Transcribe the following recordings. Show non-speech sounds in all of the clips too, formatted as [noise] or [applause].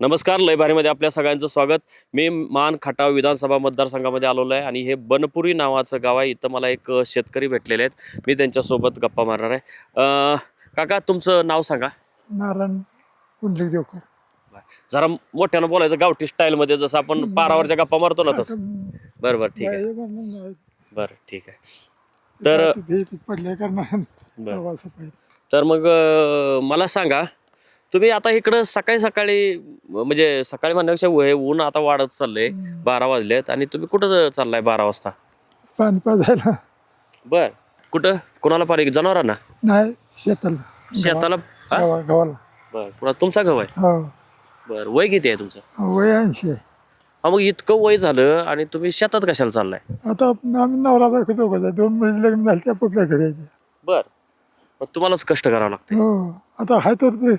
नमस्कार लय भारीमध्ये आपल्या सगळ्यांचं स्वागत. मी मान खटाव विधानसभा मतदारसंघामध्ये आलेलो आहे आणि हे बनपुरी नावाचं गाव आहे. इथं मला एक शेतकरी भेटलेले आहेत. मी त्यांच्यासोबत गप्पा मारणार आहे. काका तुमचं नाव सांगा. नारायण पुंडलिक देवकर. जरा मोठ्यानं बोलायचं गावठी स्टाईलमध्ये. जसं आपण पारावरच्या गप्पा मारतो ना तसं. बरं बरं ठीक आहे. बरं ठीक आहे. तर बरं. तर मग मला सांगा तुम्ही आता इकडं सकाळी सकाळी म्हणजे सकाळी म्हणण्यापेक्षा हे ऊन आता वाढत चाललंय बारा वाजलेत. आणि तुम्ही कुठं चाललाय बारा वाजता? पाणी पाजायला बर. कुठं? कोणाला पाणी जनावरांना? नाही शेताला. शेताला हा? गावा गावाला. बर. पुन्हा तुमचा गव आहे? हो. बर. वय किती आहे तुमचं? वय ऐंशी आहे. हा मग इतकं वय झालं आणि तुम्ही शेतात कशाला चाललाय? आता आम्ही नवरा बायको आहे. दोन मुली लग्न झाले त्या कुठल्या घरी बर. मग तुम्हालाच कष्ट करावं लागतं हो. आता हाय तर ते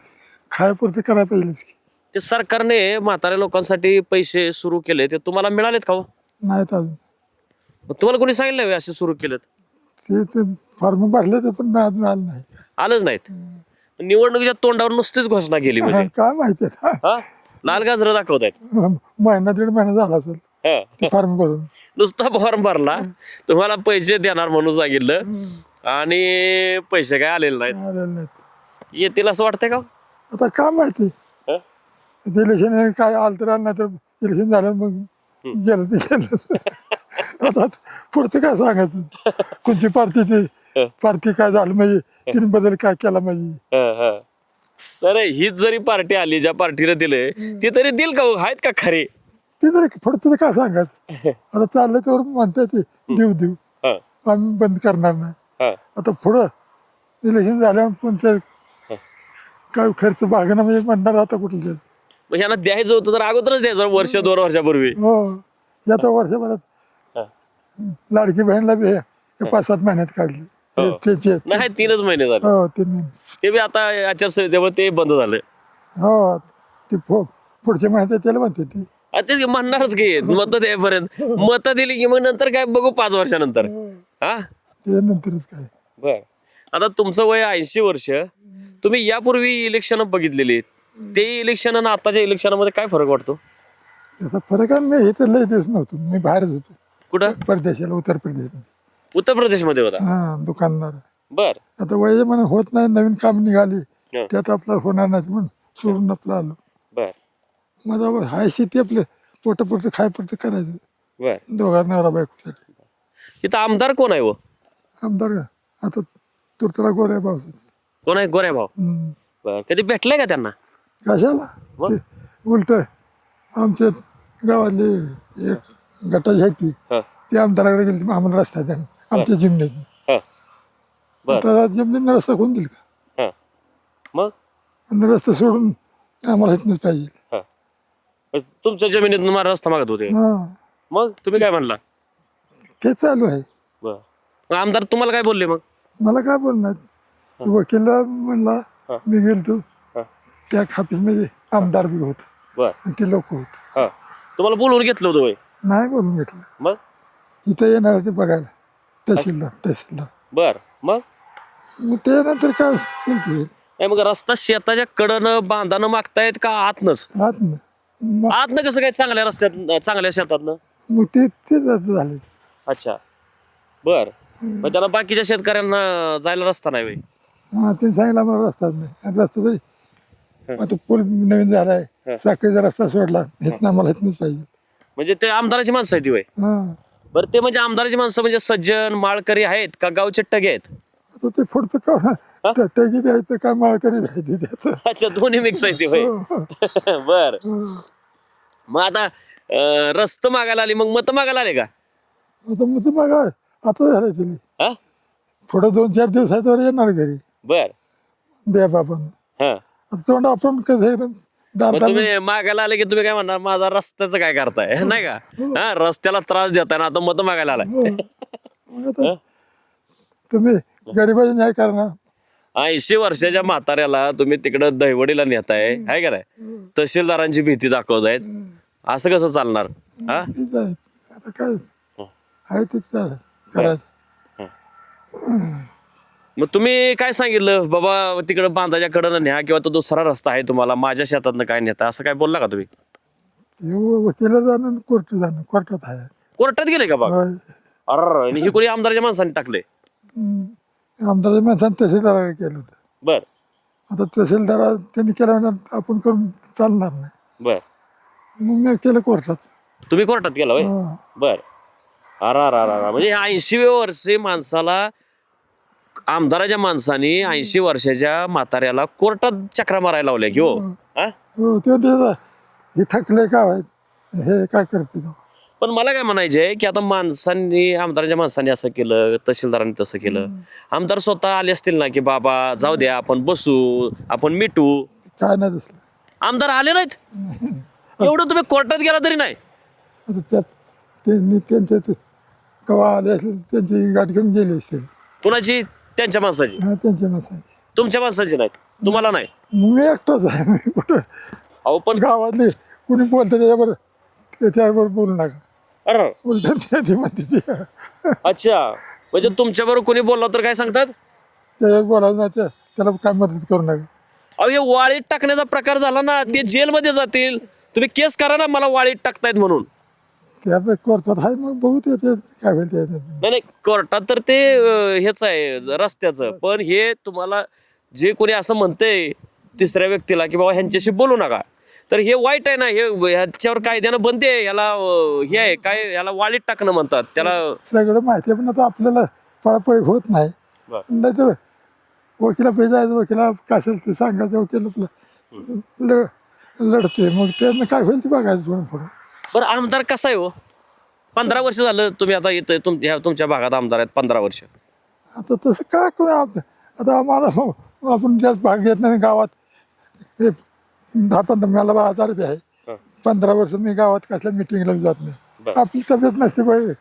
खायापुरते करायला पाहिजेच की. ते सरकारने म्हाताऱ्या लोकांसाठी पैसे सुरू केले ते तुम्हाला मिळालेत का हो? नाहीत अजून. मग तुम्हाला कोणी सांगितलं होय असे सुरू केलेत? ते ते फॉर्म भरले ते पण अजून आलं नाही. आलंच नाहीत. निवडणुकीच्या तोंडावर नुसतीच घोषणा केली म्हणजे. काय माहिती हा? लाल गाजरं दाखवत आहेत महिना दीड महिना झाला असेल. हा. ते फॉर्म भरून. नुसता फॉर्म भरला तुम्हाला पैसे देणार म्हणून सांगितलं आणि पैसे काय आलेले नाहीत. आलेलं नाहीत. येतील असं वाटतंय का आता काय माहिती. हं? इलेक्शन काय आलं तर आलं नाही तर इलेक्शन झालं मग गेलं ते गेलं. आता पुढचं काय सांगायचं? कोणची पार्टी ते पार्टी काय झालं म्हणजे तिने बदल काय केला म्हणजे? हं, हं. नाही हीच जरी पार्टी आली ज्या पार्टीने दिले ती तरी देईल का हो? आहेत का खरे? ते तरी पुढचं काय सांगायचं? आता चाललं तर म्हणताय ते देऊ देऊ. हं, आम्ही बंद करणार नाही. हं. आता पुढं इलेक्शन झाल्यावर पुढचं काय खर्च भागणं म्हणजे म्हणणार आता कुठलं द्यायचं मग ह्यांना द्यायचं होतं तर अगोदरच द्यायचं वर्ष दोन वर्षापूर्वी. हो. आता वर्षभरात हं. लाडकी बहीणला बी हे पाच सात महिन्यात काढली. हे. ते- ते- नाही तीनच महिने झाले. हो तीन महिने. ते बी आता आचारसंहितेमुळे ते बंद झालं. हो ते पुढच्या महिन्यात त्याला म्हणते ती. आता ते म्हणणारच की मत द्यायपर्यंत मत दिली की मग नंतर काय बघू पाच वर्षानंतर. हा? ते नंतरच काय. बर. आता तुमचं वय ऐंशी वर्ष. तुम्ही यापूर्वी इलेक्शन बघितलेली ते इलेक्शन आणि आताच्या इलेक्शनामध्ये काय फरक वाटतो? त्याचा फरक आहे मी इथं लय दिवस नव्हतो. मी बाहेरच होतो. कुठं? परदेशाला उत्तर प्रदेशमध्ये. उत्तर प्रदेशमध्ये होता. हा दुकानदार. बर. आता वय म्हणून होत नाही नवीन काम निघाली. हं. त्यात आपलं होणार नाही म्हणून सोडून आपलं आलो. बर. माझा हाय शेती आपलं पोटापुरतं खायपुरतं करायचं. बर. दोघा नवरा बायकोसाठी. इथं आमदार कोण आहे हो? आमदार का आता तुरतला गोऱ्या पावसात कोण आहे? गोऱ्या भाऊ. हम्म. बर कधी भेटलाय का त्यांना? कशाला? ते उलट आमच्या गावातले एक गटाची आहे ती. हा. ती आमदाराकडे गेली आम्हाला रस्ता द्या. आमच्या जिमनीत. हा. बर. आता जिमनीत रस्ता कोण दिल का हा. मग? आणि रस्ता सोडून आम्हाला इथनंच पाहिजे. हा. मग तुमच्या जमिनीत मला रस्ता मागत होते. हा. मग तुम्ही काय म्हणला? ते चालू आहे. बर. मग आमदार तुम्हाला काय बोलले मग? मला काय बोलणार? तो वकीलला म्हणला. मी गेलतो. त्या ऑफिसमध्ये आमदार बी होता. ते लोक होते. तुम्हाला बोलवून घेतलं होतं नाही बोलून घेतलं. मग? इथं येणार आहे ते बघायला. तहसीलदार तहसीलदार. बर. मग? मग ते नंतर काय बोलते नाही मग रस्ता शेताच्या कडनं बांधानं मागतायत का आतनच? आत न- मग आतनं कसं काय चांगल्या रस्त्यात चांगल्या शेतातनं? मग ते ते झाले. अच्छा. बर. मग त्याला बाकीच्या शेतकऱ्यांना जायला रस्ता नाही वय? हा त्यांनी सांगितलं आम्हाला रस्ताच नाही. आणि रस्ता तरी आता पूल नवीन झालाय. साखळीचा रस्ता सोडला हेच ना आम्हाला हेच पाहिजे. म्हणजे ते आमदाराची माणसं आहेत ती हा. बरं ते म्हणजे आमदाराची माणसं म्हणजे सज्जन माळकरी आहेत का गावचे टगे आहेत? आता ते पुढचं का टगी [laughs] ते काय माळकरी त्यात. अच्छा दोन्ही मिक्स आहे ती बर. मग आता अं, रस्त मागायला आली मग मत मागायला आले का? आता मग ते मग आता झालं तिने हा? पुढं दोन चार दिवस आहे तर येणार घरी. बर. द्या बाबा. हा. तोंड आपण कसं एकदम तुम्ही मागायला आले की तुम्ही काय म्हणणार? माझा रस्त्याचं काय करताय? नाही का? हा रस्त्याला त्रास देताय ना आता मत मागायला आलाय. मग आता तुम्ही गरिबाची न्याय करणार. ऐंशी वर्षाच्या म्हाताऱ्याला तुम्ही तिकडं दहिवडीला नेताय आहे का नाही? तहसीलदारांची भीती दाखवतायत. असं कसं चालणार? हा? तेच आहे. आता काय? आहे तेच आहे. करायचं. मग तुम्ही काय सांगितलं? बाबा तिकडं बांधाच्या कडनं न्या किंवा तो दुसरा रस्ता आहे तुम्हाला माझ्या शेतातनं काय नेता? असं काय बोलला का तुम्ही? ते वकिला जाणं कोर्ट जाणं कोर्टात आहे. कोर्टात गेले का होय. अरे आणि हे कोणी आमदारच्या माणसाने टाकले हम्म. आमदार माणसानं तहसीलदाराला केलं होतं. बर. आता तहसीलदार त्यांनी केल्यानंतर आपण करून चालणार नाही. बर. मग मी केलं कोर्टात. तुम्ही कोर्टात गेला हा. बर. अरा अरा. म्हणजे ऐंशी वर्षे माणसाला आमदाराच्या माणसाने ऐंशी वर्षाच्या म्हाताऱ्याला कोर्टात चक्रा मारायला लावल्या की हो? हा? हो? ते हे थकले का आहेत हे काय करते तो? पण मला काय म्हणायचंय की आता माणसांनी आमदाराच्या माणसांनी असं केलं तहसीलदारांनी तसं केलं. आमदार स्वतः आले असतील ना की बाबा जाऊ द्या आपण बसू आपण मिटू. काय नाही दिसलं. आमदार आले नाहीत. [laughs] एवढं तुम्ही कोर्टात गेला तरी नाही. आता त्यात त्यांनी कवा आले असेल त्यांची गाठ घेऊन गेले असतील. कुणाची? त्यांच्या माणसाची? हा त्यांचे मसाज तुमच्या माणसाची नाही तुम्हाला नाही? मी एकटाच आहे. मी कुठं? अहो पण गावातले कुणी बोलतं त्याच्यावर त्याच्यावर बोलू नका. अरे. उलट ते ते म्हणते ते. अच्छा. म्हणजे तुमच्याबरोबर कोणी बोलला तर काय सांगतात? त्याच्यावर बोलायचं नाही त्या- त्याला काय मदत करू नका. अहो हे वाळीत टाकण्याचा प्रकार झाला ना ते जेलमध्ये जातील. तुम्ही केस करा ना मला वाळीत टाकतायत म्हणून. ते आपलं कोर्टात आहे मग बघू ते ते काय होईल ते. नाही नाही कोर्टात तर ते अं, हेच आहे ज- रस्त्याचं. पण हे तुम्हाला जे कोणी असं म्हणतंय तिसऱ्या व्यक्तीला की बाबा ह्यांच्याशी बोलू नका. तर हे वाईट आहे ना हे ह्याच्यावर कायद्यानं बंदी आहे याला अं, हे आहे काय याला वाळीत टाकणं म्हणतात. त्याला सगळं माहिती आहे पण आता आपल्याला पळापळी होत नाही. बरं. नाही तर वकिला पैसे जायचं वकिला काय असेल ते सांगायचं वकील आपलं लढ लढते मग त्यानं काय होईल ते बघायचं पुढं पुढं. बरं आमदार कसा आहे हो? पंधरा वर्ष झालं तुम्ही आता इथं तुम ह्या तुमच्या भागात आमदार आहेत पंधरा वर्ष. आता तसं काय करू? आप- आता आम्हाला आपण जास्त भाग घेत नाही गावात. हे दहा पंधरा मला बा हजार रुपये आहे. पंधरा वर्ष मी गावात कसल्या मिटिंगला जात नाही. बरं. आपली तब्येत नसते बरं.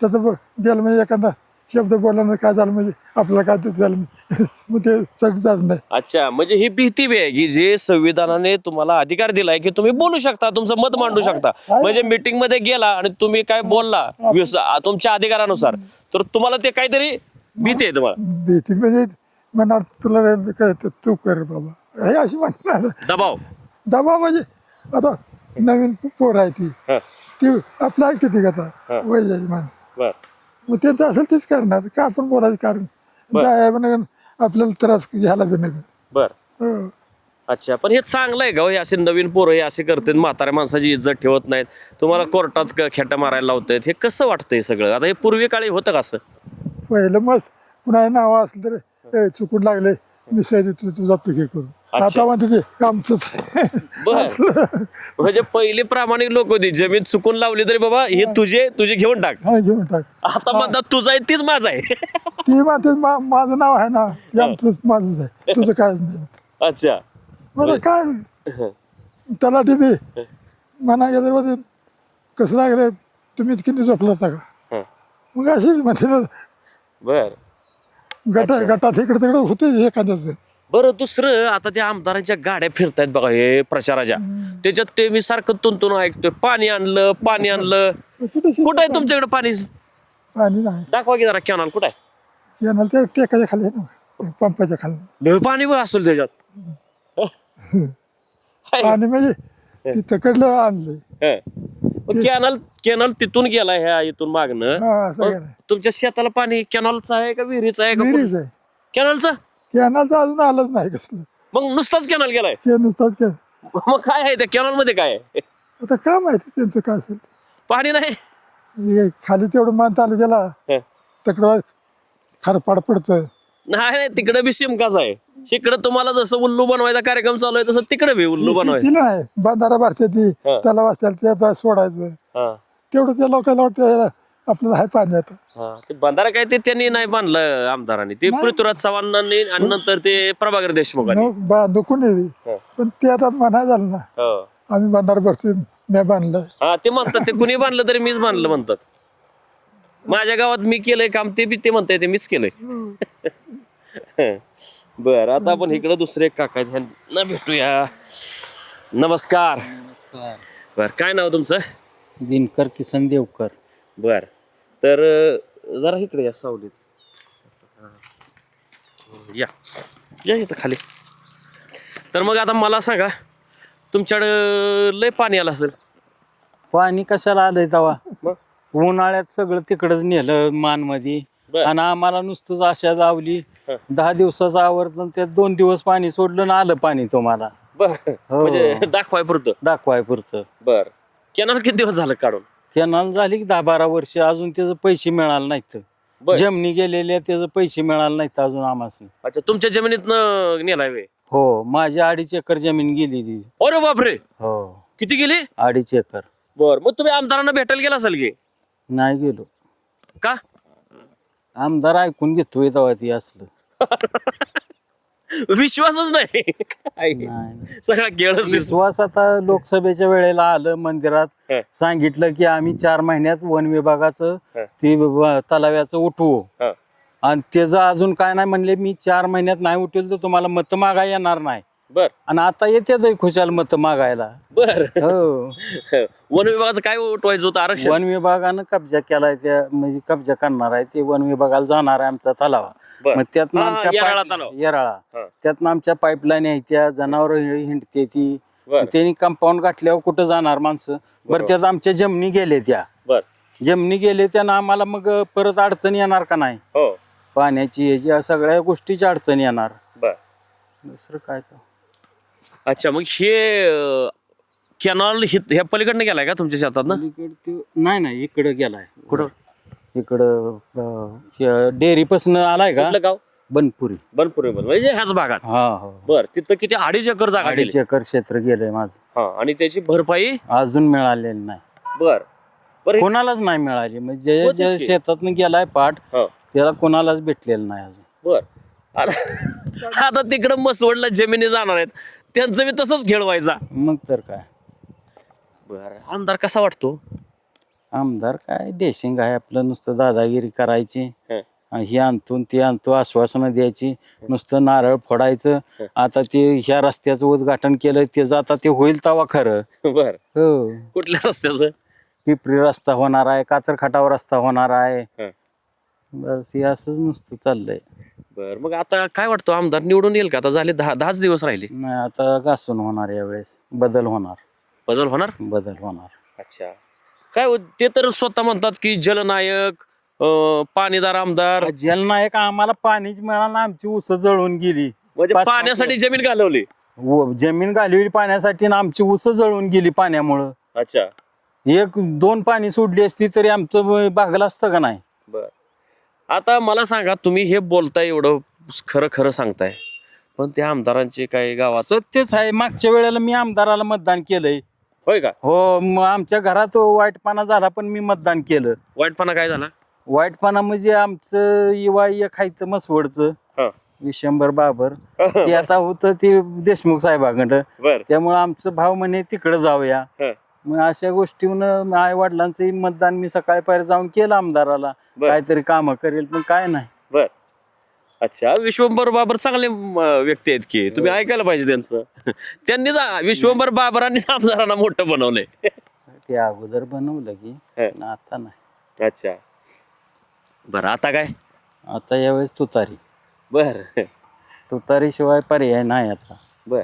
त्याचं ब- गेलं म्हणजे एखादा शब्द बोलला नाही काय झालं म्हणजे? आपल्याला काय ते झालं [laughs] मग ते साठी जात नाही. अच्छा म्हणजे ही भीती बी आहे की जे संविधानाने तुम्हाला अधिकार दिलाय की तुम्ही बोलू शकता तुमचं मत मांडू शकता. म्हणजे मीटिंगमध्ये गेला आणि तुम्ही काय बोलला आ- तुमच्या अधिकारानुसार तर तुम्हाला ते काहीतरी भीती आहे तुम्हाला. भीती म्हणजे म्हणणार तुला करत तू कर बाबा. हे अशी म्हणणार. दबाव. दबा म्हणजे आता नवीन पोर आहे ती. हं, ती आपलं ऐकते ती वय माणसं. बर. मग त्यांचं असेल तेच करणार. का आपण बोलायचं कारण? जाय आपल्याला त्रास घ्यायला बी नाही. बर. हो. अच्छा पण हे चांगलं आहे का हो? हे असे नवीन पोरं हे असे करतात म्हाताऱ्या माणसाची इज्जत ठेवत नाहीत. तुम्हाला कोर्टात क- खेटा मारायला लावतायत. हे कसं वाटतंय सगळं? आता हे पूर्वी काळी होतं का असं? पहिलं मस्त पुन्हा नाव असलं तर ए, चुकून लागले मी सैद तू तुझा पिके अच्छा. आता म्हणते ते आमचंच आहे. बर. असलं. म्हणजे पहिली प्रामाणिक लोक होती. जमीन चुकून लावली तरी बाबा हे तुझे तुझे घेऊन टाक. हा घेऊन टाक. आता म्हणतात तुझा आहे तीच माझा आहे. ती म्हणते मा- माझं नाव आहे ना ते आमचंच माझंच आहे. तुझं कायच नाही. अच्छा. मला काय? त्याला टीव्ही म्हणा गेलं मध्ये कसं लागलं तुम्ही किती झोपला होता का. मग अशी म्हणते बर. गटा गटात इकडे तिकडे होते एखाद्याचं. बरं दुसरं आता त्या आमदारांच्या गाड्या फिरतायत बघा हे प्रचाराच्या. त्याच्यात ते मी सारखं तुंतून ऐकतोय. पाणी आणलं पाणी आणलं. कुठे आहे तुमच्याकडे पाणी? पाणी नाही. दाखवा की जरा कॅनल कुठं आहे? येणार ते टेकाच्या खाली आहे ना. पंपाच्या खाली. पाणी बघ असेल त्याच्यात. हाय. पाणी म्हणजे ते तिकडलं आणले हं. कॅनल कॅनल तिथून गेला ह्या इथून मागणं हा असं मग केलं. तुमच्या शेताला पाणी कॅनलचं आहे का विहिरीचं आहे का विहिरीच आहे. कॅनलचं? कॅनलचं अजून आलंच नाही कसलं. मग नुसताच कॅनल गेलाय ते नुसतात काय मग काय आहे त्या कॅनलमध्ये काय आहे? आता काय माहिती त्यांचं काय असेल पाणी नाही? हे खाली तेवढं मान चालू गेला हं. तिकडं खरपाड पडतं. नाही नाही तिकडे बी सिमकाच आहे. तिकडे तुम्हाला जसं उल्लू बनवायचा कार्यक्रम चालू आहे तसं तिकडे बी उल्लू बनवायचं. नाही बांधारा भरते ती हा. त्याला आता सोडायचं. हा, तेवढं त्या लोकांना वाटतं आपल्याला हाय पाणी हा. ते बंधारा काय ते त्यांनी नाही बांधलं आमदारांनी. ते पृथ्वीराज चव्हाणांनी आणि नंतर ते प्रभाकर देशमुखांनी. मग बांधू कोणी हा. पण ते आता म्हणाय झालं ना. हो. आम्ही बांधारा भरतोय मी बांधलं. हा ते म्हणतात ते कुणी बांधलं तरी मीच बांधलं म्हणतात. माझ्या गावात मी केलंय काम ते बी ते म्हणताय ते मीच केलंय. बर आता आपण इकडे दुसरे काका आहेत ह्यांना भेटूया. नमस्कार. बर काय नाव तुमचं? दिनकर किसन देवकर. बर. तर अं, जरा इकडे या सावलीत. या. या इथं खाली. तर मग आता मला सांगा तुमच्याकडं लय पाणी आलं असेल? पाणी कशाला आलंय तवा? मग? उन्हाळ्यात सगळं तिकडच नेलं मानमध्ये. बर. आणि आम्हाला नुसतंच आशा लावली हं. दहा दिवसाचं आवर्तन त्यात दोन दिवस पाणी सोडलं ना आलं पाणी तुम्हाला. बर. हो. म्हणजे दाखवाय पुरतं. दाखवाय पुरतं. बर. केनाल किती दिवस झालं काढून? कॅनल झाली की दहा बारा वर्ष अजून त्याचं पैसे मिळाले नाहीत. बर. जमिनी गेलेल्या त्याचं पैसे मिळाले नाहीत अजून आम्हाला अच्छा तुमच्या जमिनीत नेलाय वे हो माझी अडीच एकर जमीन गेली ती. अरे बापरे! हो. किती गेली? अडीच एकर. बर मग तुम्ही आमदारांना भेटायला गेला असेल की? नाही गेलो. का? आमदार ऐकून घेतोय तेव्हा ती असलं. [laughs] विश्वासच नाही. नाही सगळा गेळच दिसतो विश्वास आता लोकसभेच्या वेळेला आलं मंदिरात. हं. सांगितलं की आम्ही चार महिन्यात वन विभागाचं हं. ते तलाव्याचं उठवू. हा. आणि त्याचं अजून काय नाही म्हणले मी चार महिन्यात नाही उठेल तर तुम्हाला मत मागाय येणार नाही. बर. आणि आता येते खुशाल मत मागायला. बर. हो. [laughs] वन विभागाचं काय उठवायचं होतं आरक्षण? वन विभागानं कब्जा केलाय त्या म्हणजे कब्जा करणार आहे ते वन विभागाला जाणार आहे आमचा तलावा. बर. मग त्यातनं हा, आमच्या येराळा pipe- तलाव. येराळा. हा. त्यातनं आमच्या पाईपलाईन आहे त्या जनावर हिंडते ती. बर. त्यांनी कंपाऊंड गाठल्यावर कुठं जाणार माणसं? बरं त्यात आमच्या जमिनी गेले त्या. बर. जमिनी गेले त्यानं आम्हाला मग परत अडचण येणार का नाही? हो. पाण्याची याची या सगळ्या गोष्टीची अडचण येणार. बर. दुसरं काय तर. अच्छा मग हे कॅनॉल ह्या पलीकडनं गेलाय का तुमच्या शेतात ना? ते- नाही नाही इकडं गेलाय. कुठं? इकडं डेअरीपासून आलाय का? कुठलं गाव? बनपुरी. बनपुरी बन म्हणजे ह्याच भागात? हा हो. बर तिथं किती अडीच एकर जागा अडीच एकर क्षेत्र गेलंय माझं. हा आणि त्याची भरपाई? अजून मिळालेलं नाही. बर. बर कोणालाच नाही मिळाली. म्हणजे जे की. शेतातनं गेलाय पाठ हा. त्याला कोणालाच भेटलेलं नाही अजून. बर. आता आता तिकडं मसवडला जमिनी जाणार आहेत. त्यांचं बी तसंच खेळ व्हायचा. मग तर काय? बर आमदार कसा वाटतो? आमदार काय डेशिंग आहे आपलं नुसतं दादागिरी करायची. हं. आणतो ते आणतो आश्वासनं द्यायची. नुसतं नारळ फोडायचं. आता ते ह्या रस्त्याचं उद्घाटन केलं त्याचं आता ते होईल तवा खरं. बर. हो. कुठल्या रस्त्याचं? पिपरी रस्ता होणार आहे कातरखाटावर रस्ता होणार आहे. बस हे असंच नुसतं चाललंय. बर मग आता काय वाटतं आमदार निवडून येईल का? आता झाले दहा दहाच दिवस राहिले. नाही आता घासून होणार यावेळेस. बदल होणार. बदल होणार? बदल होणार. अच्छा. काय हो, ते तर स्वतः म्हणतात की जलनायक अं, पाणीदार आमदार. जलनायक आम्हाला पाणीच मिळालं आमची उस जळून गेली. म्हणजे पाच- पाण्यासाठी जमीन घालवली. व- जमीन घालवली पाण्यासाठी आणि आमची उस जळून गेली पाण्यामुळं. अच्छा. एक दोन पाणी सोडली असती तरी आमचं भागलं असतं का नाही? बर. आता मला सांगा तुम्ही हे बोलताय एवढं खरं खरं सांगताय. पण त्या आमदारांचे काय गावात सत्यच आहे मागच्या वेळेला मी आमदाराला मतदान केलंय. होय का? हो आमच्या घरात वाईटपणा झाला पण मी मतदान केलं. वाईटपणा काय झाला? वाईटपणा म्हणजे आमचं एक खायचं मसवडचं हा. विशंभर बाबर. ते आता होतं ते देशमुख साहेबाकडं. बर. त्यामुळं आमचं भाव म्हणे तिकडं जाऊया. हं. मग अशा गोष्टीहून आई वडिलांचं मतदान मी सकाळी पाहिजे जाऊन केलं आमदाराला. बर. काहीतरी कामं करेल पण काय नाही. बर. अच्छा विश्वंभर बाबर चांगले म, व्यक्ती आहेत की. तुम्ही ऐकायला पाहिजे त्यांचं. त्यांनी जा विश्वंभर बाबरांनीच आमदारांना मोठं बनवलंय. ते अगोदर बनवलं की हं. पण आता नाही. अच्छा. बरं आता काय? आता यावेळेस तुतारी. बर. तुतारीशिवाय पर्याय नाही आता. बर.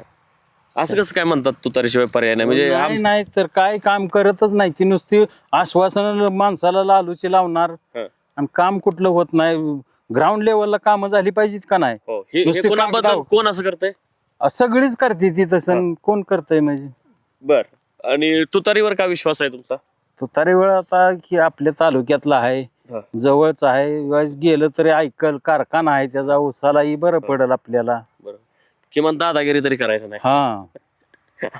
असं कसं काय म्हणतात तुतारीशिवाय पर्याय नाही? म्हणजे नाही आम- नाही तर काय काम करतच नाही. ती नुसती आश्वासन माणसाला लालूची लावणार. हं. आणि काम कुठलं होत नाही. ग्राउंड लेवलला कामं झाली पाहिजेत का नाही? हो हे- हे नुसती कोणाबद्दल कोण असं करतंय? अ, सगळीच करते ती तसं. कोण करतंय म्हणजे? बर. आणि तुतारीवर का विश्वास आहे तुमचा? तुतारी वेळ आता की आपल्या तालुक्यातला आहे. जवळच आहे. गेलं तरी ऐकल कारखाना आहे. त्याचा उसालाही बरं पडेल आपल्याला. किमान दादागिरी तरी करायचं नाही. हा.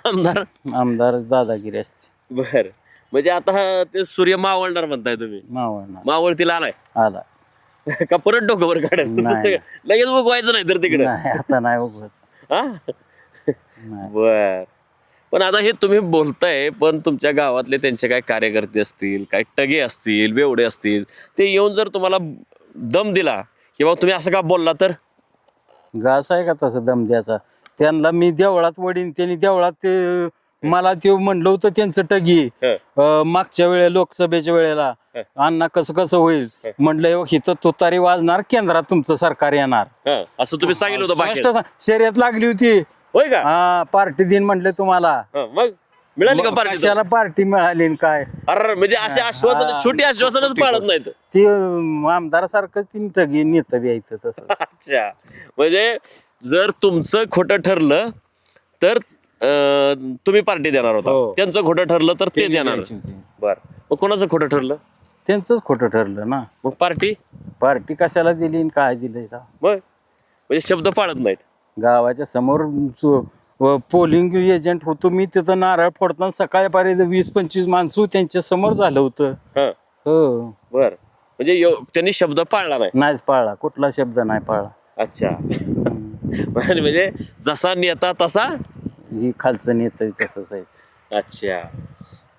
आमदार? आमदार दादागिरी असते. बर. म्हणजे आता ते सूर्य मावळणार म्हणताय तुम्ही. मावळणार. मावळतीला आलाय. आला. का परत डोकं वर काढेल? नाही. लगेच उगवायचं नाही तर तिकडे. नाही आता नाही हा? नाही. बर. पण आता हे तुम्ही बोलताय पण तुमच्या गावातले त्यांचे काय कार्यकर्ते असतील काय टगे असतील बेवडे असतील ते येऊन जर तुम्हाला दम दिला किंवा तुम्ही असं का बोलला तर? घास आहे का तसं दम द्यायचा त्यांना मी देवळात वडीन त्यांनी देवळात ते मला ते म्हणलं होतं त्यांचं टगी. अं, मागच्या वेळे लोकसभेच्या वेळेला. अण्णा कसं कसं होईल? म्हणलं हिथं तुतारी वाजणार केंद्रात तुमचं सरकार येणार. हा, असं तुम्ही सांगितलं होतं बाकी. स्पष्ट सांग- शर्यत लागली होती. होय का? हा पार्टी दिन म्हणले तुम्हाला. हा, मग? मिळाली का पार्टी? कशाला पार्टी मिळाली न काय? अरे म्हणजे असे आश्वासन छोटी आश्वासनच पाळत नाहीत. ती आमदारासारखं ती टगी नेतं यायचं तसं. [laughs] अच्छा. म्हणजे जर तुमचं खोटं ठरलं तर अं, तुम्ही पार्टी देणार होता. हो. त्यांचं खोटं ठरलं तर ते देणार. द्यायची होती. बर. मग कोणाचं खोटं ठरलं? त्यांचंच खोटं ठरलं ना. मग पार्टी? पार्टी कशाला दिली न काय दिलंय मग? म्हणजे शब्द पाळत नाहीत. गावाच्या समोर पोलिंग एजंट होतो. मी तिथं नारळ फोडताना सकाळपर्यंत वीस पंचवीस माणसं त्यांच्यासमोर झालं होतं. हा. हो. बर. म्हणजे यो- त्यांनी शब्द पाळला नाही? नाहीच पाळला. कुठला शब्द नाही पाळला. अच्छा. [laughs] म्हणजे जसा नेता तसा? ही खालचं नेत तसंच आहे. अच्छा.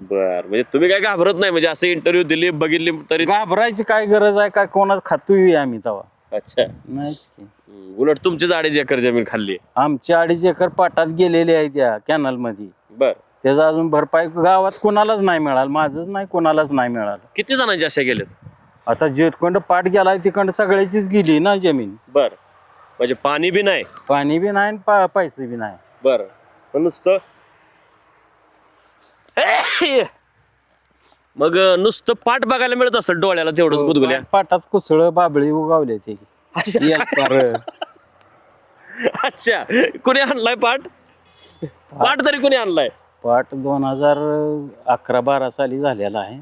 बर. म्हणजे तुम्ही काय घाबरत नाही? म्हणजे असं इंटरव्ह्यू दिली बघितली तरी घाबरायची काय गरज आहे? काय कोणाच खातोय आम्ही तेव्हा. अच्छा. नाहीच की. उलट तुमचीच अडीच एकर जमीन खाल्ली. आमची अडीच एकर पाटात गेलेली आहे त्या कॅनलमध्ये बर. त्याचा अजून भरपाई गावात कोणालाच नाही मिळालं माझंच नाही कोणालाच नाही मिळालं. किती जणांचे असे गेलेत? आता जेटखंड पाट गेलाय तिकडं सगळ्याचीच गेली ना जमीन. बर. म्हणजे पाणी बी नाही? पाणी बी नाही आणि पा- पैसे बी नाही. बर. पण नुसतं मग नुसतं पाठ बघायला मिळत असेल डोळ्याला तेवढंच गुदगुल्या? पाटात कुसळ बाबळी उगावले ते. अच्छा. कुणी आणलाय पाठ? पाठ तरी कुणी आणलाय? पाट दोन हजार अकरा बारा साली झालेला आहे.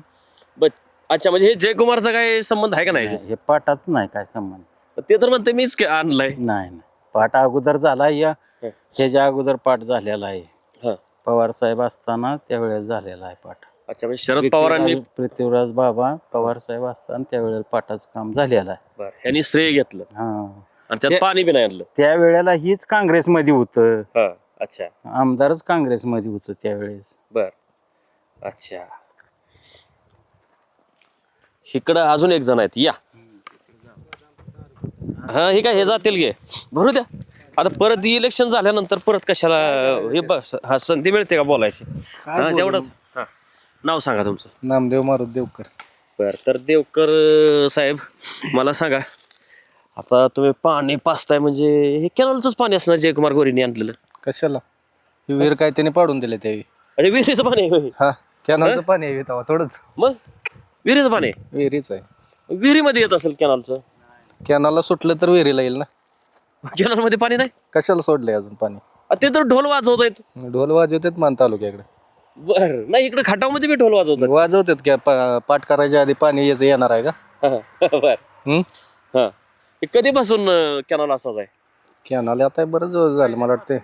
अच्छा म्हणजे हे जयकुमारचा काय संबंध आहे का नाही? हे पाटात नाही काय संबंध. ते तर म्हणते मीच के- आणलाय. नाही नाही. पाट अगोदर झाला या ह्याच्या अगोदर पाठ झालेला आहे. हा. पवार साहेब असताना त्यावेळेस झालेला आहे पाठ. अच्छा म्हणजे शरद पवारांनी पृथ्वीराज पृथ्वीराज बाबा पवार साहेब असताना त्यावेळेला पाटाचं काम झालेलं आहे. बर. यांनी श्रेय घेतलं. हा. आणि त्यात पाणी बी नाही आणलं. त्यावेळेला हीच काँग्रेसमध्ये होतं. हा अच्छा. आमदारच काँग्रेसमध्ये होतं त्यावेळेस. बर. अच्छा. इकडं अजून एक जण आहेत. या. हा हे काय हे जातील गे. भरू द्या. आता परत इलेक्शन झाल्यानंतर परत कशाला हे बस हा संधी मिळते का बोलायची? हा तेवढंच. नाव सांगा तुमचं. नामदेव मारुत देवकर. बर तर देवकर अं, साहेब मला सांगा. आता तुम्ही पाणी पाचताय म्हणजे हे कॅनलचंच पाणी असणार जयकुमार गोरीने आणलेलं? कशाला? ही विहीर काय त्याने पाडून दिले त्यावेळी अरे विहिरीचं पाणी आहे होय. हा कॅनलचं पाणी आहे तेव्हा थोडंच. मग? विहिरीचं पाणी आहे. विहिरीच आहे. विहिरीमध्ये येत असेल कॅनलचं कॅनलला सुटलं तर विहिरीला येईल ना. कॅनलमध्ये पाणी नाही? कशाला सोडलंय अजून पाणी? अ, ते तर ढोल वाजवत आहेत ढोल वाजवतात मान तालुक्याकडे. बर. नाही इकडे खटावमध्ये बी ढोल वाजवतात. वाजवतात का पा- पाठ करायच्या आधी पाणी याचं येणार आहे का? बर. हम्म हा. हे कधीपासून कॅनल असाच आहे? कॅनल आता बरंच दिवस झालं मला वाटतं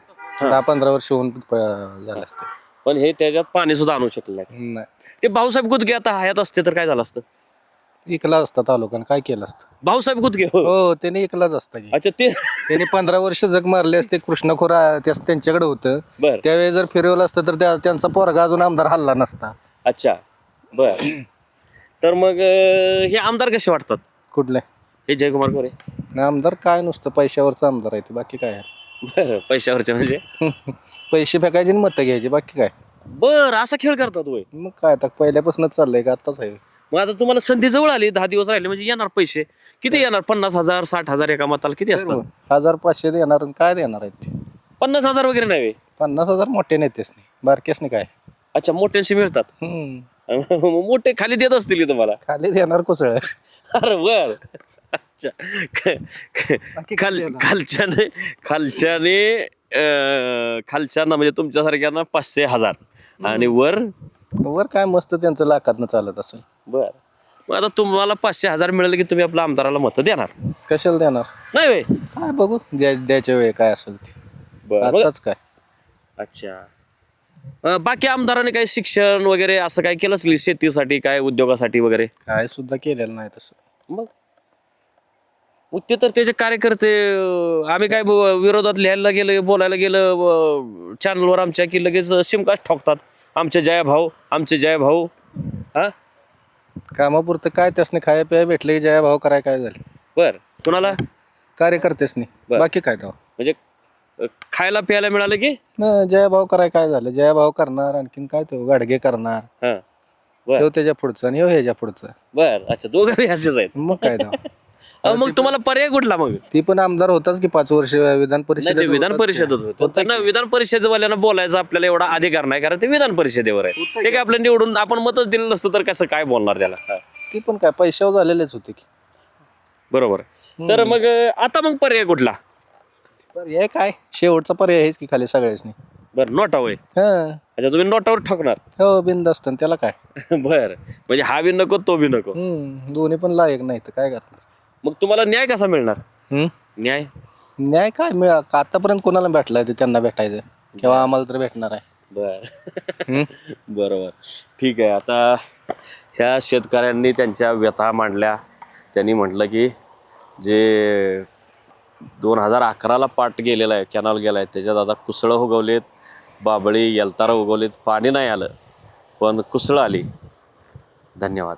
दहा पंधरा वर्ष होऊन प- झालं असते. पण हे त्याच्यात पाणी सुद्धा आणू शकले नाही नाही. ते भाऊसाहेब गुदगे आता हयात असते तर काय झालं असतं? इकला असता तालुक्यानं. काय केलं असतं? भाऊसाहेब गुदगे हो. हो त्याने इकलाच असता की. अच्छा ते त्यांनी पंधरा वर्ष जग मारले असते कृष्णखोरा त्या- त्यांच्याकडे होतं. बर. त्यावेळी जर फिरवलं असतं तर त्या- त्यांचा पोरगा अजून आमदार हल्ला नसता. अच्छा बर. तर मग अं, हे आमदार कसे वाटतात? कुठले? हे जयकुमार गोरे आमदार काय नुसतं पैशावरचा आमदार आहे ते बाकी काय बर पैशावरचे म्हणजे? [laughs] पैसे फेकायचे आणि मतं घ्यायची बाकी काय? बर असा खेळ करतात होय. मग काय आता पहिल्यापासूनच चाललंय का आताच आहे. मग आता तुम्हाला संधी जवळ आली दहा दिवस राहिले म्हणजे येणार पैसे. किती येणार? पन्नास हजार साठ हजार एका मताला किती असतात? हजार पाचशे देणार आणि काय देणार आहेत ते? पन्नास हजार वगैरे नाही पन्नास हजार मोठे नेतेच नाही बारकेच नाही काय. अच्छा मोठ्यांशी मिळतात. हम्म. [laughs] मोठे खाली देत असतील की तुम्हाला? खाली देणार कोसळ. अरे बर. अच्छा. खाल खालच्याने खालच्याने अं, खालच्यांना म्हणजे तुमच्यासारख्यांना पाचशे हजार. आणि वर? वर काय मस्त त्यांचं लाखातनं चालत असेल. बर. मग आता तुम्हाला पाचशे हजार मिळाले की तुम्ही आपल्या आमदाराला मतं देणार. कशाला देणार? नाही वे काय बघू द्या द्यायच्या वेळी काय असेल ते. बर आताच काय. अच्छा. अं, बाकी आमदाराने काही शिक्षण वगैरे असं काय केलं असेल शेतीसाठी काय उद्योगासाठी वगैरे? काय सुद्धा केलेलं नाही तसं. मग? मग ते तर त्याचे कार्यकर्ते अं, आम्ही काय ब- विरोधात लिहायला गेलं बोलायला गेलं चॅनलवर आमच्या की लगेच सिमकास्ट ठोकतात. आमचे जया भाऊ आमचे जया भाऊ हा? कामापुरतं काय त्यासने खाया पिया भेटले की जया भाव कराय काय झालं? बर. कुणाला? नाही बर. बाकी काय तेव्हा म्हणजे अ, खायला प्यायला मिळालं की? न, जयभाव कराय काय झालं? जयभाव करणार आणखीन काय तो? गाडगे करणार. हा. बर. तो त्याच्या पुढचा आणि ह्यो ह्याच्या पुढचा. बर. अच्छा दोघं बी असेच आहेत. मग काय तेव्हा. [laughs] मग तुम्हाला पर्याय कुठला मग? ती पण आमदार होताच की पाच वर्ष विधान नाही परिषद ते विधान परिषदेत होतं. त्यांना विधान परिषदेवाल्यांना बोलायचं आपल्याला एवढा अधिकार नाही कारण ते विधान परिषदेवर आहे ते काय आपल्या निवडून आपण मतच दिलं नसतं तर कसं काय बोलणार त्याला. ती पण काय पैशावर झालेलेच होते की. बरोबर. तर मग अ, आता मग पर्याय कुठला? पर्याय काय? शेवटचा पर्याय आहेच की खाली सगळ्याच बर नोटा होय. हा. अच्छा तुम्ही नोटावर ठोकणार? हो बिंद असतं त्याला काय? [laughs] बर. म्हणजे हा बी नको तो बी नको. हम्म दोन्ही पण लायक नाही तर काय करणार? मग तुम्हाला न्याय कसा मिळणार? हम्म? न्याय? न्याय काय मिळा का आतापर्यंत कोणाला भेटलाय ते त्यांना भेटायचं? किंवा आम्हाला तर भेटणार आहे. बर. [laughs] बरोबर. ठीक आहे आता ह्या शेतकऱ्यांनी त्यांच्या व्यथा मांडल्या. त्यांनी म्हटलं की जे दोन हजार अकराला पाट गेलेला आहे कॅनॉल गेला आहे त्याच्यात आता कुसळं उगवलेत बाबळी यलतारा उगवलेत पाणी नाही आलं. पण कुसळं आली. धन्यवाद.